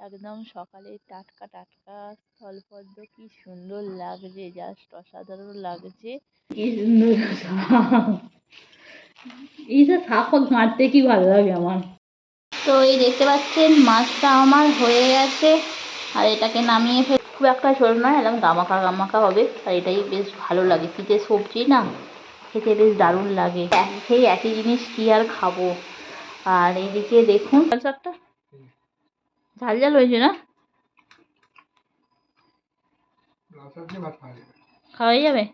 একদম সকালে টাটকা টাটকা স্থলপদ্ম কি সুন্দর লাগছে জাস্ট অসাধারণ লাগছে। কি সুন্দর এই যে শাক মারতে কি ভালো লাগে আমার। তো এই দেখতে পাচ্ছেন মাছটা আমার হয়ে গেছে। আর এটাকে নামিয়ে ফেল খুব একটা ঝোল নয় একদম গামাখা গামাখা হবে। আর এটাই বেশ ভালো লাগে। শীতের সবজি না খেতে বেশ দারুণ লাগে। সেই একই জিনিস কি আর খাব? আর এইদিকে দেখুন শাকটা? ঝাল ঝাল হয়েছে না? খাওয়াই যাবে?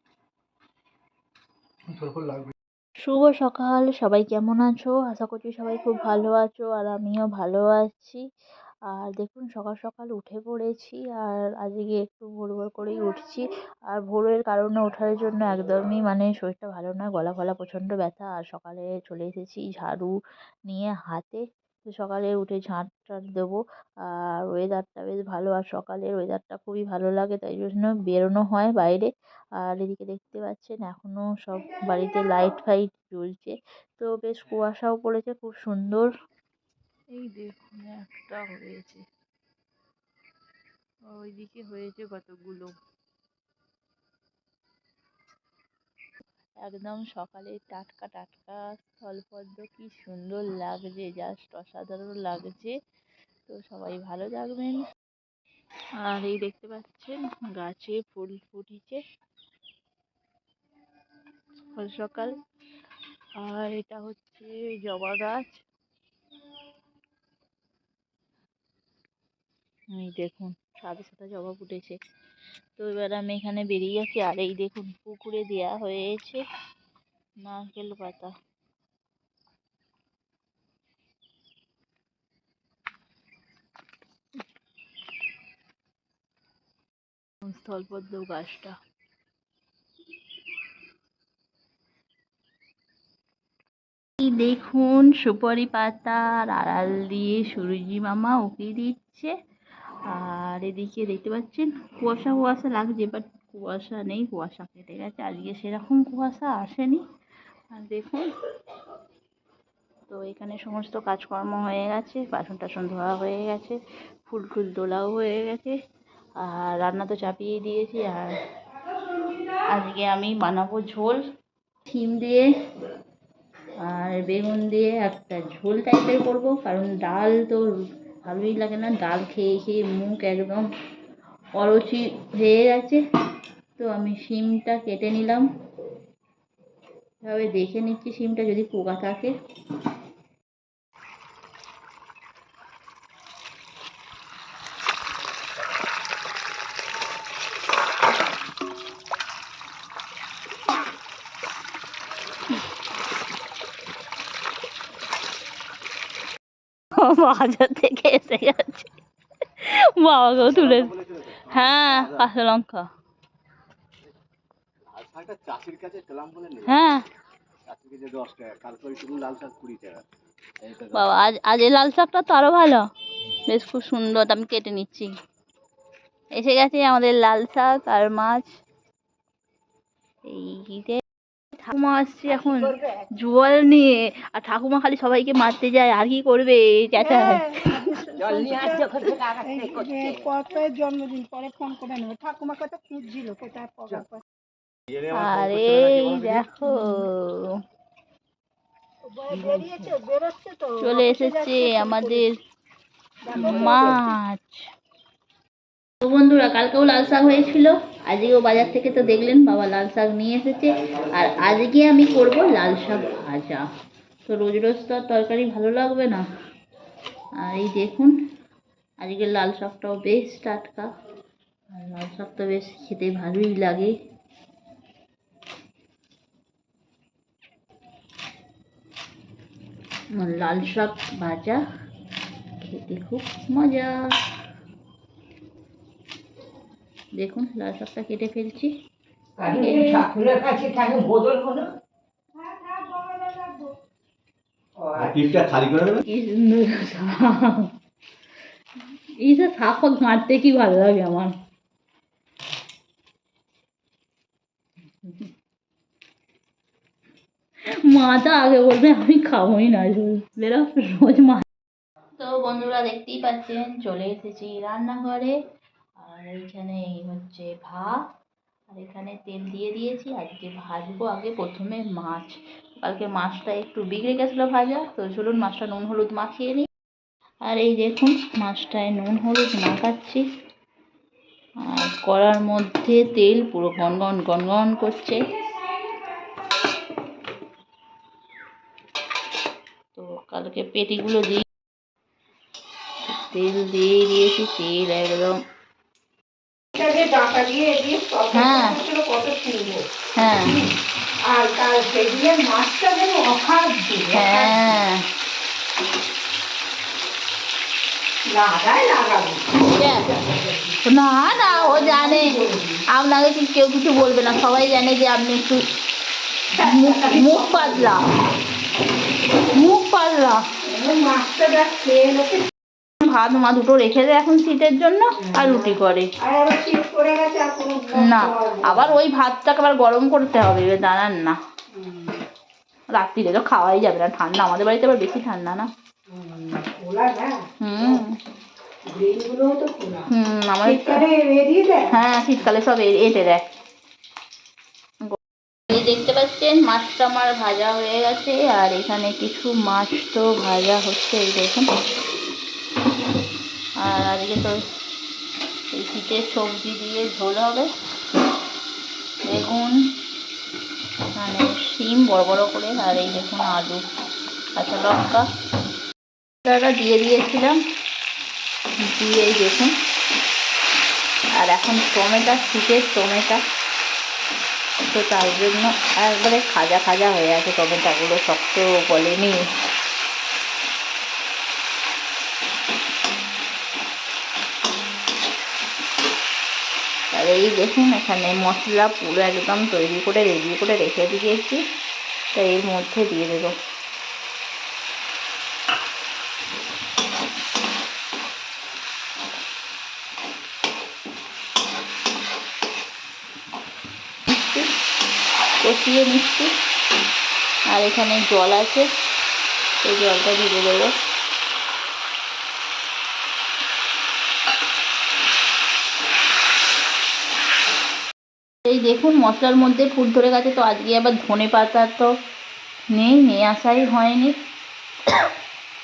শুভ সকাল সবাই কেমন আছো? আশা করছি সবাই খুব ভালো আছো আর আমিও ভালো আছি। আর দেখুন সকাল সকাল উঠে পড়েছি আর আজকে একটু ভোর ভোর করেই উঠছি। আর ভোরের কারণে ওঠার জন্য একদমই মানে শরীরটা ভালো না গলা ফলা প্রচণ্ড ব্যথা। আর সকালে চলে এসেছি ঝাড়ু নিয়ে হাতে। সকালে উঠে ঝাঁট টাট দেবো। আর ওয়েদারটা বেশ ভালো। আর সকালের ওয়েদারটা খুবই ভালো লাগে, তাই জন্য বেরোনো হয় বাইরে। আর এদিকে দেখতে পাচ্ছেন এখনও সব বাড়িতে লাইট ফাইট জ্বলছে। তো বেশ কুয়াশাও পড়েছে, খুব সুন্দর। এই দেখুন, একটা হয়েছে। ওইদিকে হয়েছে কতগুলো? একদম সকালে টাটকা টাটকা স্থলপদ্ম কি সুন্দর লাগছে জাস্ট অসাধারণ লাগছে। তো সবাই ভালো থাকবেন। আর এই দেখতে পাচ্ছেন গাছে ফুল ফুটেছে। সকাল সকাল। আর এটা হচ্ছে জবা গাছ। এই দেখুন সাদা সাদা জবা ফুটেছে তো এবার আমি এখানে বেরিয়ে গেছি, আর এই দেখুন, পুকুরে দেয়া হয়েছে নারকেল পাতা। স্থলপদ্ম গাছটা। দেখুন, সুপারি পাতার আড়াল দিয়ে সুরজি মামা উঁকি দিচ্ছে। আর এদিকে দেখতে পাচ্ছেন, কুয়াশা কুয়াশা লাগছে বাট কুয়াশা নেই, কুয়াশা কেটে গেছে। আজকে সেরকম কুয়াশা আসেনি। আর দেখুন, তো এখানে সমস্ত কাজকর্ম হয়ে গেছে, বাসন টাসন ধোয়া হয়ে গেছে, ফুল টুল তোলাও হয়ে গেছে, আর রান্না তো চাপিয়ে দিয়েছি, আর আজকে আমি বানাবো ঝোল। শিম দিয়ে আর বেগুন দিয়ে একটা ঝোল টাইপের করব, কারণ ডাল তো ভালোই লাগে না, ডাল খেয়ে খেয়ে মুখ একদম অরুচি হয়ে গেছে। তো আমি সিমটা কেটে নিলাম। এভাবে দেখে নিচ্ছি, সিমটা যদি পোকা থাকে। বাজার থেকে এসে গেছে বাবাকেও তুলে হ্যাঁ কাঁচা লঙ্কা। হ্যাঁ। বাবা আজ আজ এই লাল শাকটা তো আরও ভালো। বেশ খুব সুন্দর আমি কেটে নিচ্ছি। এসে গেছে আমাদের লাল শাক আর মাছ। এই ঠাকুমা আসছে এখন জল নিয়ে আর ঠাকুমা খালি সবাইকে মারতে যায় আর কি করবে চেঁচা? জন্মদিন পরে ফোন করে নেবে। ঠাকুমা কথা খুঁজছিল কোথায় পগা আরে দেখো। চলে এসেছে আমাদের মাছ তো বন্ধুরা কালকেও লাল শাক হয়েছিল। আজকেও বাজার থেকে তো দেখলেন, বাবা লাল শাক নিয়ে এসেছে। আর আজকে আমি করব লাল শাক ভাজা। তো রোজ রোজ তো তরকারি ভালো লাগবে না। আর এই দেখুন, আজকে লাল শাকটাও বেশ টাটকা। আর লাল শাক তো বেশ খেতে ভালোই লাগে। লাল শাক ভাজা, খেতে খুব মজা। দেখুন লাল শাকটা কেটে ফেলছি। এই যে শাক মারতে কি ভালো লাগে আমার। মা তো আগে বলবে আমি খাবোই না বেরো রোজ মা তো বন্ধুরা দেখতেই পাচ্ছেন চলে এসেছি রান্নাঘরে। আর এইখানে এই হচ্ছে ভাত। আর এখানে তেল দিয়ে দিয়েছি। আজকে ভাজবো আগে প্রথমে মাছ। কালকে মাছটা একটু বিগড়ে গেছিল ভাজা, তো চলুন মাছটা নুন হলুদ মাখিয়ে নিই। আর এই দেখুন, মাছটায় নুন হলুদ মাখাচ্ছি। আর কড়ার মধ্যে তেল পুরো গনগন গনগন করছে। তো কালকে পেটিগুলো দিই তেল দিয়ে দিয়েছি, তেল একদম এটাকে দিয়ে দিয়ে হ্যাঁ। কত সুন্দর হ্যাঁ। আর তার সেদিনের মাছটা যেন অখাদ্য হ্যাঁ। না না ও জানে। আপনাকে কেউ কিছু বলবে না? সবাই জানে যে আপনি একটু মুখ পাতলা। মুখ পাতলা। মাছটা খেয়ে ভাত মা দুটো রেখে দেয় এখন শীতের জন্য আর রুটি করে। না আবার ওই ভাতটাকে আবার গরম করতে হবে এবার দাঁড়ান না। রাত্রিরে তো খাওয়াই যাবে না ঠান্ডা আমাদের বাড়িতে আবার বেশি ঠান্ডা না। হুম হুম। দেয় হ্যাঁ শীতকালে সব এঁটে দেয়। দেখতে পাচ্ছেন মাছটা আমার ভাজা হয়ে গেছে আর এখানে কিছু মাছ তো ভাজা হচ্ছে এই দেখুন। আর আজকে তো এই শীতের সবজি দিয়ে ঝোল হবে। বেগুন মানে শিম বড় বড় করে, আর এই দেখুন আলু, কাঁচা লঙ্কা। মশলাটা দিয়ে দিয়েছিলাম, দিয়ে দেখুন। আর এখন টমেটো, শীতের টমেটো। তো তার জন্য একবারে খাজা খাজা হয়ে আছে টমেটোগুলো, শক্ত বলেনি। আর এই দেখুন, এখানে মশলা পুরো একদম তৈরি করে রেডি করে রেখে দিয়েছি। তো এর মধ্যে দিয়ে দেবো। কষিয়ে মিষ্টি আর এখানে জল আছে এই জলটা দিয়ে দেবো। এই দেখুন, মশলার মধ্যে ফুট ধরে গেছে তো, আজকে আবার ধনে পাতা তো নেই নিয়ে আসাই হয়নি।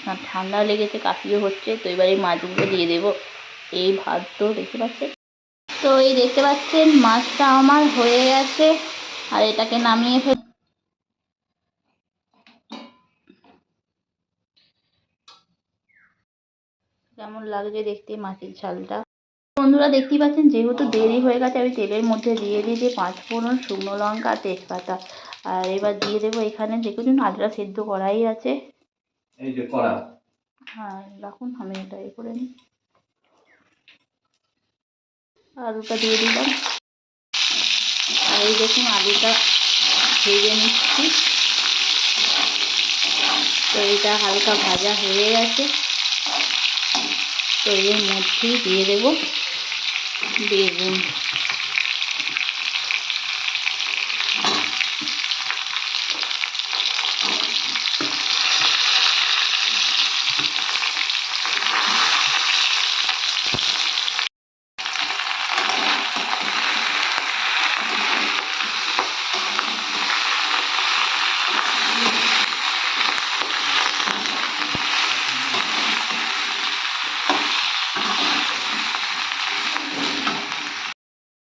আর ঠান্ডা লেগেছে, কাশিও হচ্ছে, তো এবার এই মাছগুলো দিয়ে দেবো। এই ভাত তো দেখতে পাচ্ছেন? তো এই দেখতে পাচ্ছেন, মাছটা আমার হয়ে গেছে, আর এটাকে নামিয়ে ফেল কেমন লাগছে দেখতে মাছের ঝালটা? বন্ধুরা দেখতেই পাচ্ছেন যেহেতু দেরি হয়ে গেছে আমি তেলের মধ্যে দিয়ে দিয়েছি পাঁচ ফোড়ন শুকনো লঙ্কা তেজপাতা। আর এবার দিয়ে দেবো এখানে দেখুন আলুটা সেদ্ধ করাই আছে। এই যে করা হ্যাঁ রাখুন আমি এটা এ করে নিই। আলুটা দিয়ে দিলাম। আর এই দেখুন আলুটা ভেজে নিচ্ছি। তো এটা হালকা ভাজা হয়ে গেছে। তো এর মধ্যেই দিয়ে দেবো। বেগুন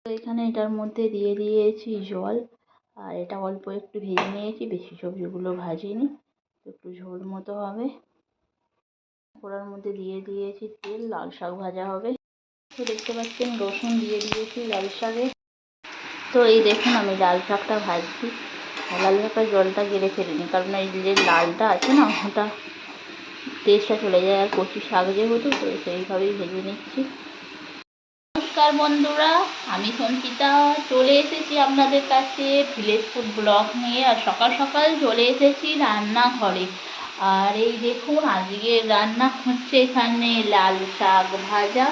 তো এখানে এটার মধ্যে দিয়ে দিয়েছি জল। আর এটা অল্প একটু ভেজে নিয়েছি, বেশি সবজিগুলো ভাজিনি, একটু ঝোল মতো হবে। কড়ার মধ্যে দিয়ে দিয়েছি তেল, লাল শাক ভাজা হবে। তো দেখতে পাচ্ছেন, রসুন দিয়ে দিয়েছি লাল শাকে। তো এই দেখুন, আমি লাল শাকটা ভাজছি। লাল শাকটা জলটা গেড়ে ফেলিনি, কারণ এই যে লালটা আছে না, ওটা টেস্টটা চলে যায় আর কচি শাক যেহেতু, তো সেইভাবেই ভেজে নিচ্ছি। নমস্কার বন্ধুরা, আমি সঞ্চিতা। চলে এসেছি আপনাদের কাছে ভিলেজ ফুড ব্লগ নিয়ে, আর সকাল সকাল চলে এসেছি রান্নাঘরে। আর এই দেখুন, আজকে রান্না হচ্ছে এখানে লাল শাক ভাজা,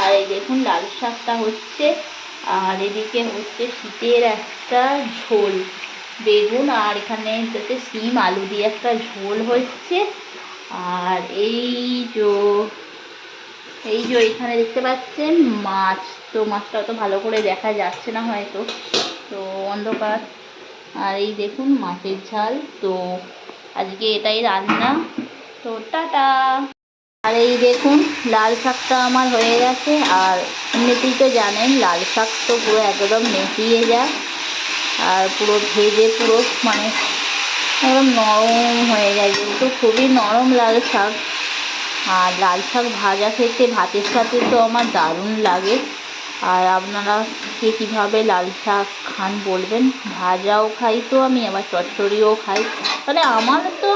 আর এই দেখুন, লাল শাকটা হচ্ছে, আর এদিকে হচ্ছে শীতের একটা ঝোল, বেগুন, আর এখানে হচ্ছে সিম আলু দিয়ে একটা ঝোল হচ্ছে। আর এই যে এই যে এখানে দেখতে পাচ্ছেন মাছ। তো মাছটা অত ভালো করে দেখা যাচ্ছে না হয়তো। তো অন্ধকার। আর এই দেখুন মাছের ঝাল। তো আজকে এটাই রান্না। তো টাটা। আর এই দেখুন, লাল শাকটা আমার হয়ে গেছে। আর এমনিতেই তো জানেন, লাল শাক তো পুরো একদম নেতিয়ে যায়। আর পুরো ভেজে পুরো মানে একদম নরম হয়ে যায়। কিন্তু খুবই নরম লাল শাক। আর লাল শাক ভাজা খেতে ভাতের সাথে তো আমার দারুণ লাগে। আর আপনারা কে কীভাবে লাল শাক খান বলবেন? ভাজাও খাই তো আমি, আবার চচ্চড়িও খাই। মানে আমার তো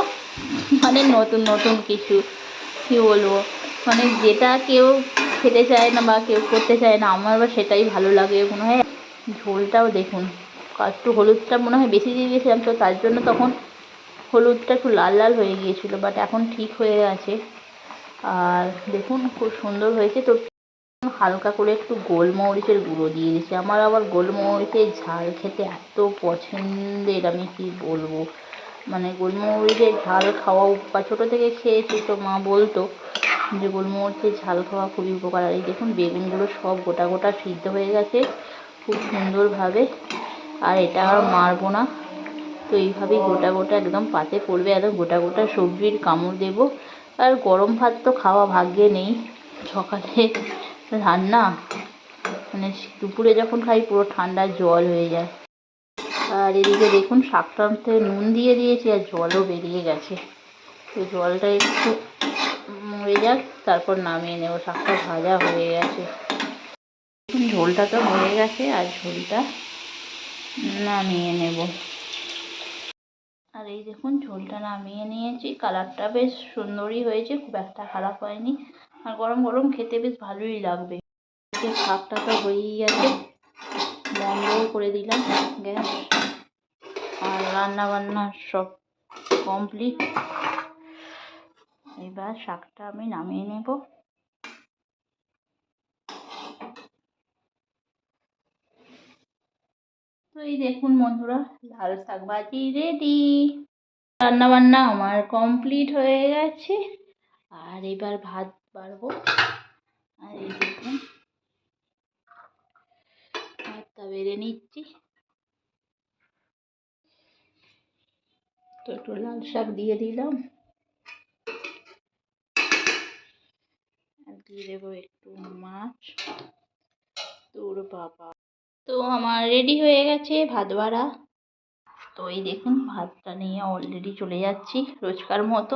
মানে নতুন নতুন কিছু, কী বলব? মানে যেটা কেউ খেতে চায় না বা কেউ করতে চায় না, আমার আবার সেটাই ভালো লাগে মনে হয়। ঝোলটাও দেখুন, একটু হলুদটা মনে হয় বেশি দিয়ে দিয়েছিলাম তো, তার জন্য তখন হলুদটা একটু লাল লাল হয়ে গিয়েছিল বাট এখন ঠিক হয়ে গেছে আর দেখুন, খুব সুন্দর হয়েছে। তো হালকা করে একটু গোলমরিচের গুঁড়ো দিয়ে দিয়েছি আমার আবার গোলমরিচের ঝাল খেতে এত পছন্দের, আমি কি বলব? মানে গোলমরিচের ঝাল খাওয়া বা ছোটো থেকে খেয়েছি তো মা বলতো যে গোলমরিচের ঝাল খাওয়া খুবই উপকার। আর এই দেখুন, বেগুনগুলো সব গোটা গোটা সিদ্ধ হয়ে গেছে খুব সুন্দরভাবে। আর এটা আর মারবো না। তো এইভাবেই গোটা গোটা একদম পাতে পড়বে। একদম গোটা গোটা সবজির কামড় দেবো। আর গরম ভাত তো খাওয়া ভাগ্যে নেই। সকালে রান্না মানে দুপুরে যখন খাই পুরো ঠান্ডা জল হয়ে যায়। আর এদিকে দেখুন শাকটাতে নুন দিয়ে দিয়েছি আর জলও বেরিয়ে গেছে। তো জলটা একটু মরে যাক, তারপর নামিয়ে নেব। শাকটা ভাজা হয়ে গেছে। ঝোলটা তো হয়ে গেছে, আর ঝোলটা নামিয়ে নেব। আর এই দেখুন, ঝোলটা নামিয়ে নিয়েছি। কালারটা বেশ সুন্দরই হয়েছে, খুব একটা খারাপ হয়নি। আর গরম গরম খেতে বেশ ভালোই লাগবে। শাকটা তো হয়েই গেছে, বন্ধও করে দিলাম গ্যাস। আর রান্না বান্না সব কমপ্লিট এবার শাকটা আমি নামিয়ে নেব। এই দেখুন বন্ধুরা, লাল শাক ভাজি রেডি রান্না বান্না আমার কমপ্লিট হয়ে গেছে। আর এবার ভাত বাড়বো। আর এই দেখুন, ভাতটা বেড়ে নিচ্ছি। তো একটু লাল শাক দিয়ে দিলাম। আর দিয়ে দেবো একটু মাছ। তোর বাবা। তো আমার রেডি হয়ে গেছে ভাত বাড়া। তো এই দেখুন, ভাতটা নিয়ে অলরেডি চলে যাচ্ছি রোজকার মতো।